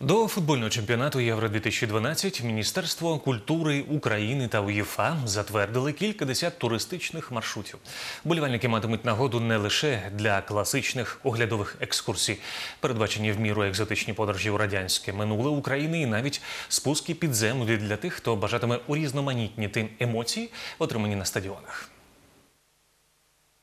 До футбольного чемпіонату Євро 2012 Міністерство культури України та УЄФА затвердили кількадесят туристичних маршрутів. Болівальники матимуть нагоду не лише для класичних оглядових екскурсій, передбачені в міру екзотичні подорожі у радянське минуле України і навіть спуски під землю для тих, хто бажатиме урізноманітніти емоції, отримані на стадіонах.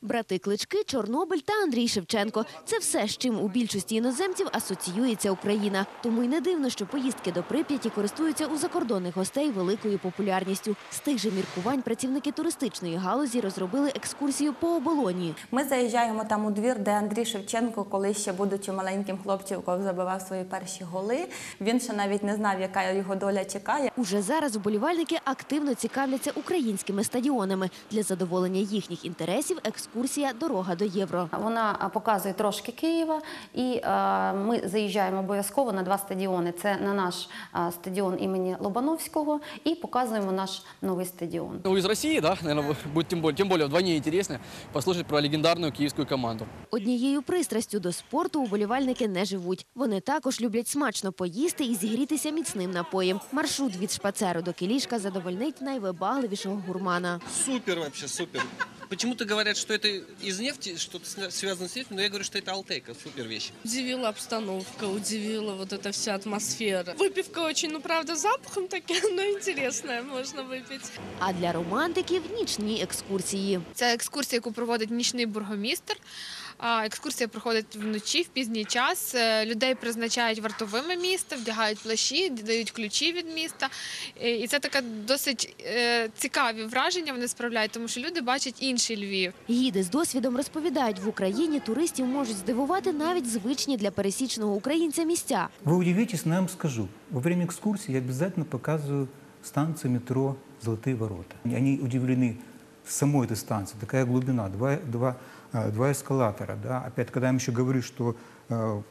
Брати Клички, Чорнобиль та Андрій Шевченко – це все, з чим у більшості іноземців асоціюється Україна. Тому й не дивно, що поїздки до Прип'яті користуються у закордонних гостей великою популярністю. З тих же міркувань працівники туристичної галузі розробили екскурсію по оболоні. Ми заїжджаємо там у двір, де Андрій Шевченко, коли ще будучи маленьким хлопчиком, забивав свої перші голи. Він ще навіть не знав, яка його доля чекає. Уже зараз вболівальники активно цікавляться українськими стадіонами. Для задоволення їхніх інтересів екскурсія «Дорога до євро». Вона показує трошки Києва, і е, ми заїжджаємо обов'язково на два стадіони. Це на наш стадіон імені Лобановського і показуємо наш новий стадіон. Ну, из России, да, наверное, тем более, тем более вдвойне интересно послушать про легендарную киевскую команду. Однією пристрастю до спорту уболівальники не живуть. Вони також люблять смачно поїсти і зігрітися міцним напоєм. Маршрут від шпацеру до кілішка задовольнить найвибагливішого гурмана. Супер вообще, супер. Почему-то говорят, что это из нефти, что-то сня- связано с нефтью, но я говорю, что это алтейка, супер вещь. Удивила обстановка, удивила вот эта вся атмосфера. Выпивка очень, ну правда, запахом такая, но интересная, можно выпить. А для романтиків нічні екскурсії. Це екскурсія, яку проводить нічний бургомістр. А, Екскурсія проходить вночі в пізній час. Е, Людей призначають вартовими міста, вдягають плащі, дають ключі від міста. Е, І це таке досить е, цікаві враження вони справляють, тому що люди бачать інший Львів. Гіди з досвідом розповідають, в Україні туристів можуть здивувати навіть звичні для пересічного українця місця. Вы удивитесь, но я вам скажу. Во время экскурсии я обязательно показываю станцию метро «Золотые ворота». Они удивлены самой этой станции. Такая глубина, два, два, э, два эскалатора. Да? Опять, когда я им еще говорю, что э,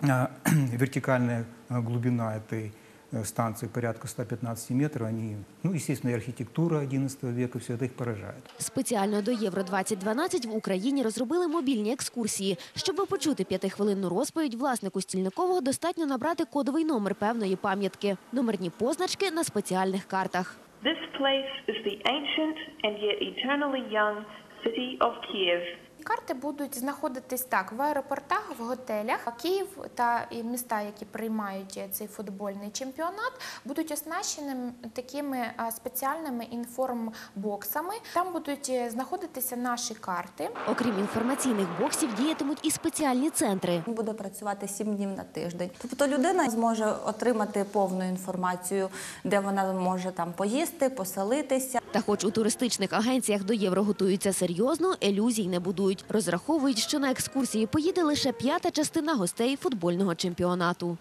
э, вертикальная э, глубина этой э, станции порядка 115 метров, они, ну, естественно, и архитектура XI века, все это их поражает. Спеціально до Євро 2012 в Україні розробили мобільні екскурсії. Щоб почути п'ятихвилинну розповідь власнику стільникового, достатньо набрати кодовий номер певної пам'ятки. Номерні позначки на спеціальних картах. This place is the ancient and yet eternally young city of Kiev. Карти будуть знаходитись так в аеропортах, в готелях. Київ та і міста, які приймають цей футбольний чемпіонат, будуть оснащені такими спеціальними інформбоксами. Там будуть е, знаходитися наші карти. Окрім інформаційних боксів, діятимуть і спеціальні центри. Буде працювати сім днів на тиждень. Тобто людина зможе отримати повну інформацію, де вона може там поїсти, поселитися. Та хоч у туристичних агенціях до євро готуються серйозно, ілюзій не будують. Розраховують, що на екскурсії поїде лише п'ята частина гостей футбольного чемпіонату.